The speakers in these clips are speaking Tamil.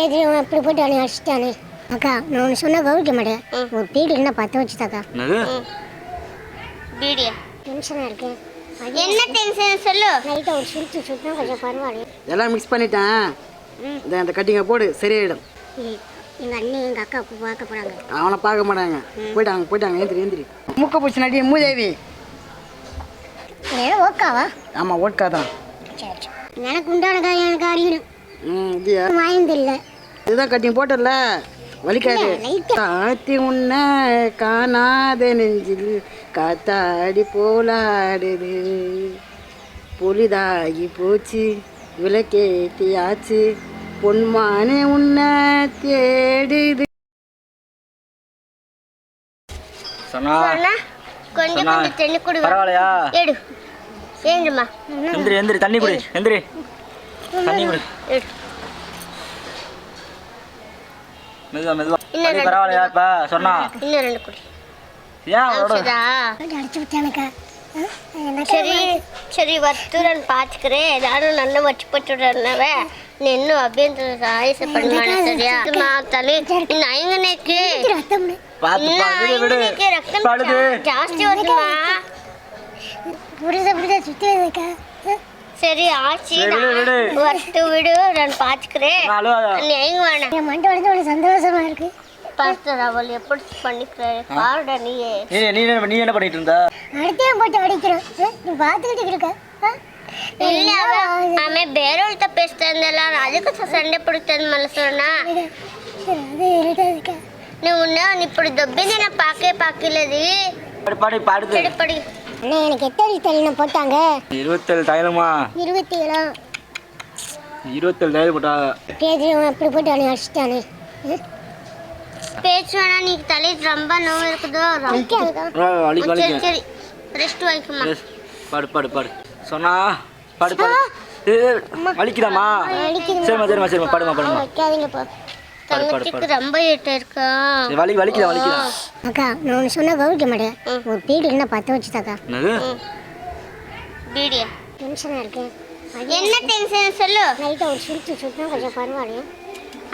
ஏது இவன் இப்படி போட்டு அவனை அடிச்சிட்டானே. அக்கா நான் ஒன்று சொன்னால் கவனிக்க மாட்டேன். ஒரு பீடி என்ன பற்ற வச்சுதாக்கா பீடியா? டென்ஷனாக இருக்கேன் என்ன டென்ஷன் சொல்லு. நைட்டை ஒரு சுருட்டு சுட்டினா கொஞ்சம் பரவாயில்ல எல்லாம் மிக்ஸ் பண்ணிட்டேன். இந்த அந்த கட்டிங்கை போடு சரியாயிடும். எங்கள் அண்ணன் எங்கள் அக்கா இப்போ பார்க்க போகிறாங்க அவனை பார்க்க மாட்டாங்க. போயிட்டாங்க போயிட்டாங்க ஏந்திரி ஏந்திரி. மூக்க பூச்சி நடி மூதேவி. ஏன்னா ஓக்காவா ஆமாம் ஓட்கா தான். சரி சரி. எனக்கு உண்டானதா எனக்கு அறியணும். வாய்ந்தில்லை. இதுதான் கட்டிங் போட்டல வலிக்காது. காத்தி உன்ன காணாத நெஞ்சில். காத்தாடி போலாடுது. பொலிதாகி போச்சு. விளக்கேத்தியாச்சு. பொன்மானே உன்னை தேடுது. சொன்னா சொன்னா கொஞ்சம் சொன்னா. கொஞ்சம் தண்ணி குடி பரவாயில்லையா? எடு. எந்திரி எந்திரி தண்ணி குடி. எந்திரி. தண்ணி குடி. மெதுவா மெதுவா. தண்ணி பரவாயில்லையா? இப்ப சொன்னா. இன்னும் ரெண்டு குடி. ஏன் அவளோட சரி ஆச்சி. வரட்டு விடு நான் பாத்துக்கிறேன். நீ எங்க வேணாம் என் மண்டை உடஞ்சு உனக்கு சந்தோஷமா இருக்கு. பார்த்தேன் அவள் எப்படி பண்ணிக்கிறேன் பாருடா நீயே. நீ நீ என்ன பண்ணிட்டு இருந்தா? அடுத்தே போட்டு அடிக்கிறேன். நீ பாத்துக்கிட்டு இருக்க. இல்ல ఆమె బేరోళ్ళు அண்ணா எனக்கு எத்தனை தலைன்னு போட்டாங்க? இருபத்தேழு தைலமா? இருபத்தி ஏழா இருபத்தேழு தைலம் போட்டாங்க பேஜ் இப்படி போட்டு அவனை அடிச்சிட்டானே. ஆ? பேச்சுவேனா நீக்கு தலை ரொம்ப நோவு இருக்குதோ ரொம்ப- வலிக்காதுக்கா ஆ, வலி சரி வலிக்கு. சரி. ரெஸ்ட் வைக்குமா? பாடு பாடு பாடு. சொன்னா பாடு பாடு. வலிக்குதும்மா. சரிம்மா சரிம்மா சரிம்மா. பாடுமா பாடுமா வைக்காதீங்கப்பா தங்கச்சிக்கு ரொம்ப ஏட்ட இருக்கா? வலி வலிக்குதா வலிக்குதா? அக்கா நான் ஒன்று சொன்னால் கவனிக்க மாட்டேன். ஒரு பீடி என்ன பற்ற வச்சுதாக்கா? பீடியா? டென்ஷனாக இருக்கேன் என்ன டென்ஷன் சொல்லு? நைட்டை ஒரு சுருட்டு சுட்டினா கொஞ்சம் பரவாயில்ல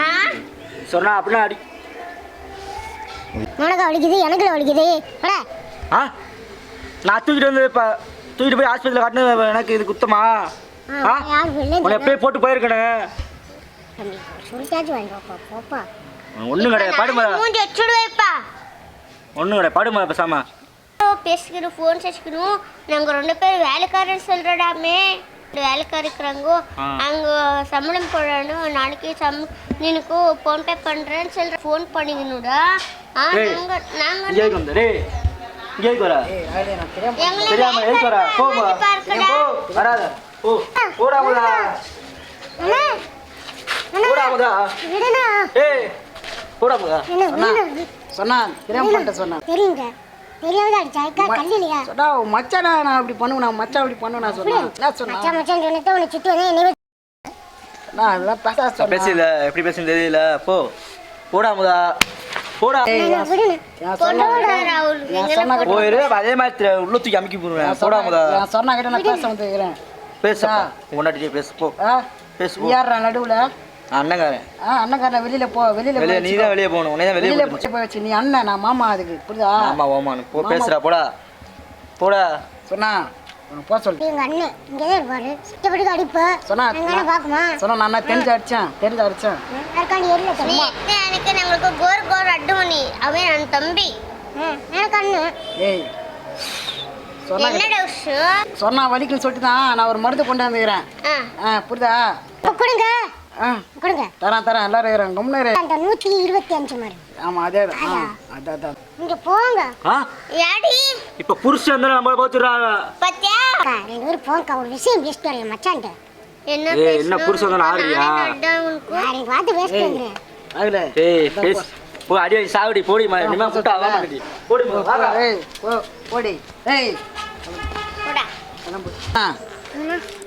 ஆ? சொன்னா அப்படின்னா அடி. உனக்கு வலிக்குது எனக்கு வலிக்குது. அட ஆ? நான் தூக்கிட்டு வந்து இப்போ தூக்கிட்டு போய் ஹாஸ்பிட்டலில் காட்டினது எனக்கு இது குத்தமா? ஆ உன்னை எப்பயே போட்டு போயிருக்கேனே. தம்பி சுருட்டாச்சும் வாங்கிப்பா போப்பா ஒன்றும் கிடையாது. பாடுமா? மூஞ்சி வச்சுடு வைப்பா ஒன்றும் கிடையாது. பாடுமா பேசாம? பேசிக்கணும் ஃபோன் வச்சுக்கணும். நாங்கள் ரெண்டு பேரும் வேலைக்காரன் சொல்கிறடாமே வேலைக்கார இருக்கிறாங்கோ. அங்கே சம்பளம் போடணும். நாளைக்கு சம் நீனுக்கு ஃபோன்பே பண்ணுறேன்னு சொல்கிற ஃபோன் பண்ணிக்கணுடா ஆ. நாங்கள் நாங்கள் தெரியாம எதுக்கு வர போ போ வேலைக்காரன் பார்க்கடா. போ வராத போ போடாமதா அண்ணா போடாமதா ஏய் போடாமதா சொன்னான் தெரியாம சொன்னான் தெரியுங்க. தெரியாம அடிச்சா அக்கா கல்லு இல்லையா சொன்னா மச்சானா நான் அப்படி பண்ணுவேன்? மச்சான் அப்படி பண்ணுவேன்? சொன்னான் என்ன சொன்னான் மச்சான் மச்சான் சொன்னதை உன்னை சுற்றி வந்து என்னை நான் அதெல்லாம் பேச சொன்னேன் பேசல எப்படி பேசுன்னு தெரியல. போ. போடாமதா போடா. விடுண்ணா. நான் சொன்னா ராகுல். நான் சொன்னா கிட்ட போயிரு அதே மாதிரி உள்ள தூக்கி அமுக்கி போடுவேன் போடாமதா நான் சொன்னா கிட்ட நான் பேச வந்துக்கிறேன் பேச. உன்னாட்டியே பேசு போ. ஆ. பேசு நீ யாரா நடுவுல? அண்ணங்காரன். ஆ அண்ணக்காரன் வெளியில போ வெளியில வெளியே போய் நீ தான் வெளியே போகணும். உடனே தான் வெளியே வெளியில போகணும் போய் போய் வச்சு நீ அண்ணன் நான் மாமா அதுக்கு புரியுதா? ஆமா ஓமானு போ பேசுறா போடா. போடா. சொன்னா உனக்கு போக சொல்லு எங்க அண்ணன் இங்கே தான் இருப்பாரு. அடிப்ப. சொன்னா பாக்குமா சொன்னா நான் என்ன தெரிஞ்சு அடிச்சேன்? தெரிஞ்சு அடிச்சேன். யாருக்காண்டி எரியல நீ தெரியுமா எனக்கு நாங்களுக்கு கோர் கோர் அட்டுமணி. அவன் என் தம்பி. எனக்கு அண்ணன். ஏய் சொன்னா என்ன சொன்னா வலிக்குன்னு சொல்லிட்டு தான் நான் ஒரு மருந்து கொண்டு வந்துக்கிறேன் ஆ. ஆ புரியுதா? இப்போ கொடுங்க. கொடுங்க. தரேன் தரேன் எல்லாரும் இருக்கிறேன் கம்முனு அந்த நூற்றி இருபத்தி அஞ்சு மாதிரி ஆமா அதே தான். ஆ அதான். அதான் இங்க போங்க. ஆ? யாடி இப்ப புருஷன் வந்து நம்ம போச்சுடுறாங்க பத்தியா? ரெண்டு பேரும் ஒரு விஷயம் பேசிட்டு வரேன் மச்சான்ட்ட. என்ன என்ன? புருஷன் தானே ஆடுறியா? நானே நட்டேன் உனக்கு. நான் எனக்கு பார்த்து பேசிட்டு வந்துடுறேன். ஆகல ஏய் பேசு. போ. அடி அடி சாவடி போடி மா. இனிமே முட்டை அதான் பண்ணி போடி. ஏய் போ போடி. ஏய். போடா. கிளம்பு ஆ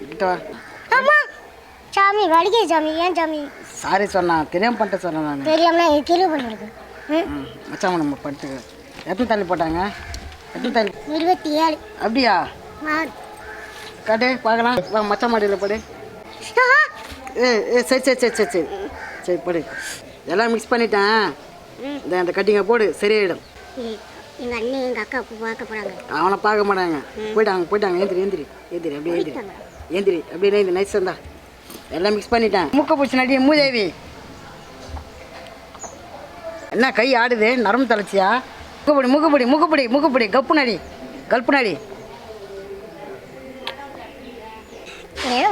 கிட்ட வா. சாமி வலிக்குது சாமி ஏன் சாமி? சாரி சொன்னா தெரியாம பண்ணிட்டேன் சொன்னேன் நான். தெரியாமல? கிலோ பண்ணிருக்கு. ம்? மச்சான் நம்ம படுத்துக்க. எத்தனை தள்ளி போட்டாங்க? எத்தனை தள்ளி? இருபத்தி ஏழு அப்படியா காட்டு பார்க்கலாம். வா மச்சான் மாடியில் படு. ஏ ஏ சரி சரி சரி சரி சரி. சரி போடு. எல்லாம் மிக்ஸ் பண்ணிட்டேன். இந்த அந்த கட்டிங்கை போடு சரியாயிடும். எங்கள் அண்ணன் எங்கள் அக்கா பார்க்க போகிறாங்க அவனை பார்க்க மாட்டாங்க. போயிட்டாங்க போயிட்டாங்க. ஏந்திரி ஏந்திரி. ஏந்திரி அப்படியே ஏந்திரி. ஏந்திரி அப்படியே ஏந்திரி. நைஸ் தான் எல்லாம் மிக்ஸ் பண்ணிட்டேன். மூக்க பூச்சி நடி மூதேவி. என்ன கை ஆடுது? நரம்பு தலைச்சியா முக்குப்படி முக்குப்படி முக்குப்படி முக்குப்படி. கப்பு நடி கல்ப்பு நடி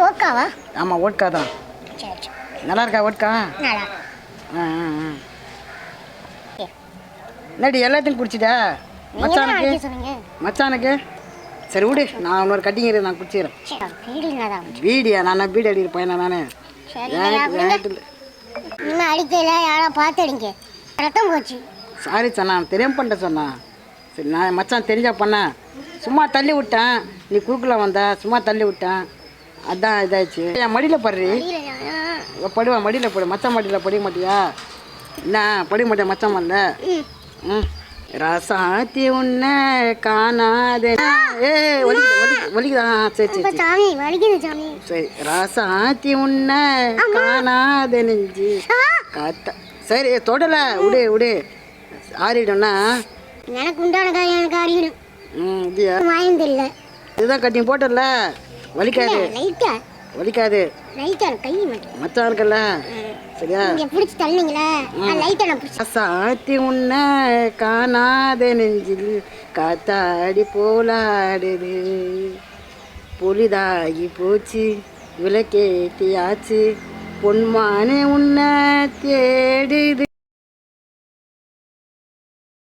ஓக்காவா ஆமாம் ஓட்கா தான். நல்லா இருக்கா ஓட்கா ஆ. என்னடி எல்லாத்தையும் குடிச்சிட்டா? மச்சானுக்கு? மச்சானுக்கு? சரி விடு நான் இன்னொரு கட்டிங் இரு நான் குடிச்சிக்கிறேன். வீடியா நான் வீடு அடிக்கிற பையனா நானே? இன்னும் அடிக்கல யாரா பார்த்து அடிங்க. ரத்தம் போச்சு. சாரி சொன்னா தெரியாம பண்ணிட்ட சொன்னா. சரி நான் மச்சான் தெரிஞ்சா பண்ணேன் சும்மா தள்ளி விட்டேன். நீ குறுக்குல வந்த சும்மா தள்ளி விட்டேன். அதான் இதாச்சு என் மடியில் படுறி. படுவா மடியில் படு. மச்சான் மடியில் படிக்க மாட்டியா? என்ன படிக்க மாட்டியா? மச்சான் மல்ல ம். ரசாத்தி உன்னை காணாத ஒலிக்குது சரி சரி சாமி வலிக்குது சாமி. சரி ராசாத்தி உன்னை காணாத நெஞ்சு. காத்த. சரி தொடல. விடு விடு. ஆறிடும்னா? எனக்கு உண்டான காரியம் எனக்கு அறியணும் ம் இதுதான் கட்டிங் போட்டல வலிக்காது. லைட்டா வலிக்காது. லைட்டா கை மட்டும். மச்சான் இருக்குல்ல? சரியா? நீங்க பிடிச்சி தள்ளினீங்களா? லைட்டா நான் பிடிச்சி. சாத்தி உன்னை காணாத நெஞ்சில் காத்தாடி போலாடுது. பொலிதாகி போச்சு விளக்கேத்தியாச்சு. பொன்மானே உன்னை தேடுது.